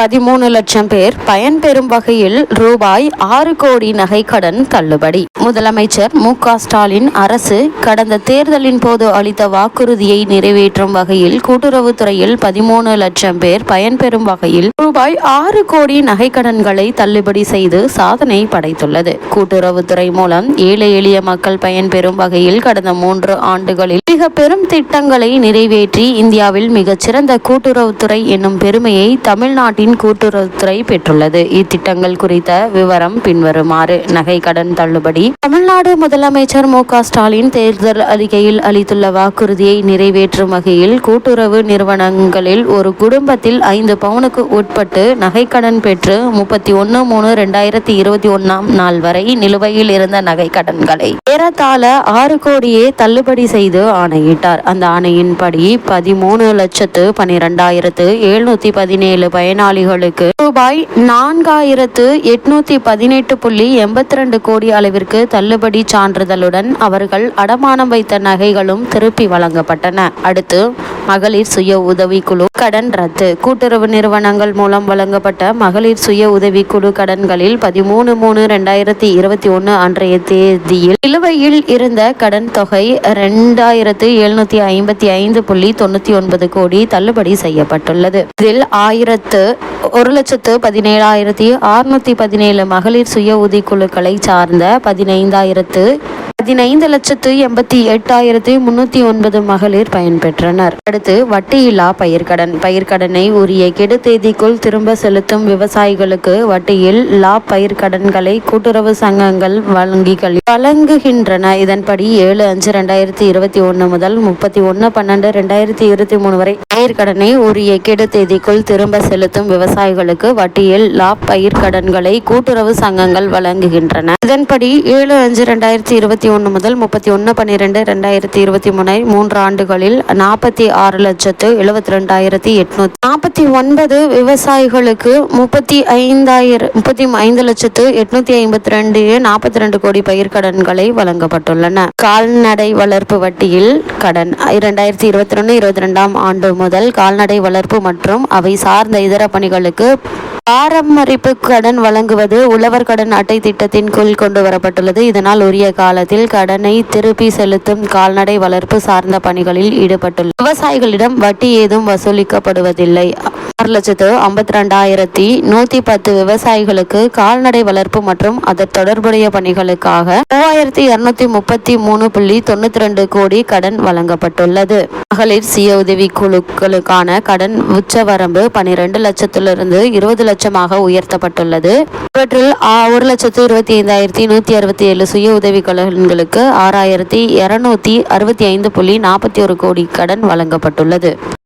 பதிமூணு லட்சம் பேர் பயன்பெறும் வகையில் ரூபாய் ஆறு கோடி நகைக்கடன் தள்ளுபடி. முதலமைச்சர் மு ஸ்டாலின் அரசு கடந்த தேர்தலின் போது அளித்த வாக்குறுதியை நிறைவேற்றும் வகையில் கூட்டுறவுத்துறையில் பதிமூணு லட்சம் பேர் பயன்பெறும் வகையில் ரூபாய் ஆறு கோடி நகைக்கடன்களை தள்ளுபடி செய்து சாதனை படைத்துள்ளது. கூட்டுறவுத்துறை மூலம் ஏழை எளிய மக்கள் பயன்பெறும் வகையில் கடந்த மூன்று ஆண்டுகளில் மிக பெரும் திட்டங்களை நிறைவேற்றி இந்தியாவில் மிகச்சிறந்த கூட்டுறவுத்துறை என்னும் பெருமையை தமிழ்நாட்டின் கூட்டுறவுத்துறை பெற்றுள்ளது. இத்திட்டங்கள் குறித்த விவரம் பின்வருமாறு நகை கடன் தள்ளுபடி தமிழ்நாடு முதலமைச்சர் மு க ஸ்டாலின் தேர்தல் அறிக்கையில் அளித்துள்ள வாக்குறுதியை நிறைவேற்றும் வகையில் கூட்டுறவு நிறுவனங்களில் ஒரு குடும்பத்தில் ஐந்து பவுனுக்கு உட்பட்டு நகைக்கடன் பெற்று முப்பத்தி ஒன்று மூணு ரெண்டாயிரத்தி இருபத்தி ஒன்னாம் நாள் வரை நிலுவையில் இருந்த நகை கடன்களை ஏறத்தாழ ஆறு கோடியே தள்ளுபடி செய்து ஆணையிட்டார். அந்த ஆணையின்படி பதிமூணு லட்சத்து பனிரெண்டாயிரத்து எழுநூத்தி பதினேழு பயனாளி பயனாளிகளுக்கு ரூபாய் நான்காயிரத்து எட்நூத்தி பதினெட்டு புள்ளி எண்பத்தி ரெண்டு கோடி அளவிற்கு தள்ளுபடி சான்றிதழுடன் அவர்கள் அடமானம் வைத்த நகைகளும் திருப்பி வழங்கப்பட்டன. அடுத்து மகளிர் சுய உதவிக்குழு கடன் ரத்து. கூட்டுறவு நிறுவனங்கள் மூலம் வழங்கப்பட்ட மகளிர் சுய உதவிக்குழு கடன்களில் பதிமூணு மூணு ரெண்டாயிரத்தி இருபத்தி ஒன்று அன்றைய தேதியில் நிலுவையில் இருந்த கடன் தொகை ரெண்டாயிரத்து எழுநூத்தி ஐம்பத்தி ஐந்து புள்ளி தொண்ணூத்தி ஒன்பது கோடி தள்ளுபடி செய்யப்பட்டுள்ளது. இதில் ஆயிரத்து ஒரு லட்சத்து பதினேழாயிரத்தி அறுநூத்தி பதினேழு மகளிர் சுய உதவிக்குழுக்களை சார்ந்த பதினைந்தாயிரத்து பதினைந்து லட்சத்து எண்பத்தி எட்டாயிரத்தி முன்னூத்தி ஒன்பது மகளிர் பயன்பெற்றனர். அடுத்து வட்டியில்லா பயிர்க்கடன் பயிர்க்கடனை உரிய கெடு தேதிக்குள் திரும்ப செலுத்தும் விவசாயிகளுக்கு வட்டியில் லா பயிர்க்கடன்களை கூட்டுறவு சங்கங்கள் வழங்கிகள் வழங்குகின்றன. இதன்படி ஏழு அஞ்சு ரெண்டாயிரத்தி இருபத்தி ஒன்று முதல் முப்பத்தி ஒன்று பன்னெண்டு ரெண்டாயிரத்தி இருபத்தி மூணு வரை பயிர்க்கடனை உரிய கெடு தேதிக்குள் திரும்ப செலுத்தும் விவசாயிகளுக்கு வட்டியில் லா பயிர்க்கடன்களை கூட்டுறவு சங்கங்கள் வழங்குகின்றன. இதன்படி ஏழு அஞ்சு ரெண்டாயிரத்தி இருபத்தி ஒன்று முதல் முப்பத்தி ஒன்று பன்னிரெண்டு ரெண்டாயிரத்தி இருபத்தி மூணு மூன்று ஆண்டுகளில் நாற்பத்தி ஆறு லட்சத்து எழுபத்தி ரெண்டாயிரத்தி எட்நூத்தி நாற்பத்தி ஒன்பது விவசாயிகளுக்கு முப்பத்தி ஐந்தாயிரம் முப்பத்தி ஐந்து லட்சத்து எட்நூத்தி ஐம்பத்தி ரெண்டு நாற்பத்தி ரெண்டு கோடி பயிர்க்கடன்களை வழங்கப்பட்டுள்ளன. கால்நடை வளர்ப்பு வட்டியில் கடன். இரண்டாயிரத்தி இருபத்தி ரெண்டு இருபத்தி ரெண்டாம் ஆண்டு முதல் கால்நடை வளர்ப்பு மற்றும் அவை சார்ந்த இதர பணிகளுக்கு பாரம்பரிப்பு கடன் வழங்குவது உழவர் கடன் அட்டை திட்டத்தின் கீழ் கொண்டு வரப்பட்டுள்ளது. இதனால் உரிய காலத்தில் கடனை திருப்பி செலுத்தும் கால்நடை வளர்ப்பு சார்ந்த பணிகளில் ஈடுபட்டுள்ள விவசாயிகளிடம் வட்டி ஏதும் வசூலிக்கப்படுவதில்லை. ஆறு லட்சத்து ஐம்பத்தி ரெண்டாயிரத்தி நூத்தி பத்து விவசாயிகளுக்கு கால்நடை வளர்ப்பு மற்றும் அதன் தொடர்புடைய பணிகளுக்காக மூவாயிரத்தி இருநூத்தி முப்பத்தி மூணு புள்ளி தொண்ணூத்தி ரெண்டு கோடி கடன் வழங்கப்பட்டுள்ளது. மகளிர் சுய உதவி குழுக்களுக்கான கடன் உச்சவரம்பு பனிரெண்டு லட்சத்திலிருந்து இருபது லட்சமாக உயர்த்தப்பட்டுள்ளது. இவற்றில் ஒரு லட்சத்து இருபத்தி ஐந்தாயிரத்தி நூத்தி அறுபத்தி ஏழு சுய உதவி குழுக்களுக்கு ஆறாயிரத்தி இருநூத்தி அறுபத்தி ஐந்து புள்ளி நாற்பத்தி ஒரு கோடி கடன் வழங்கப்பட்டுள்ளது.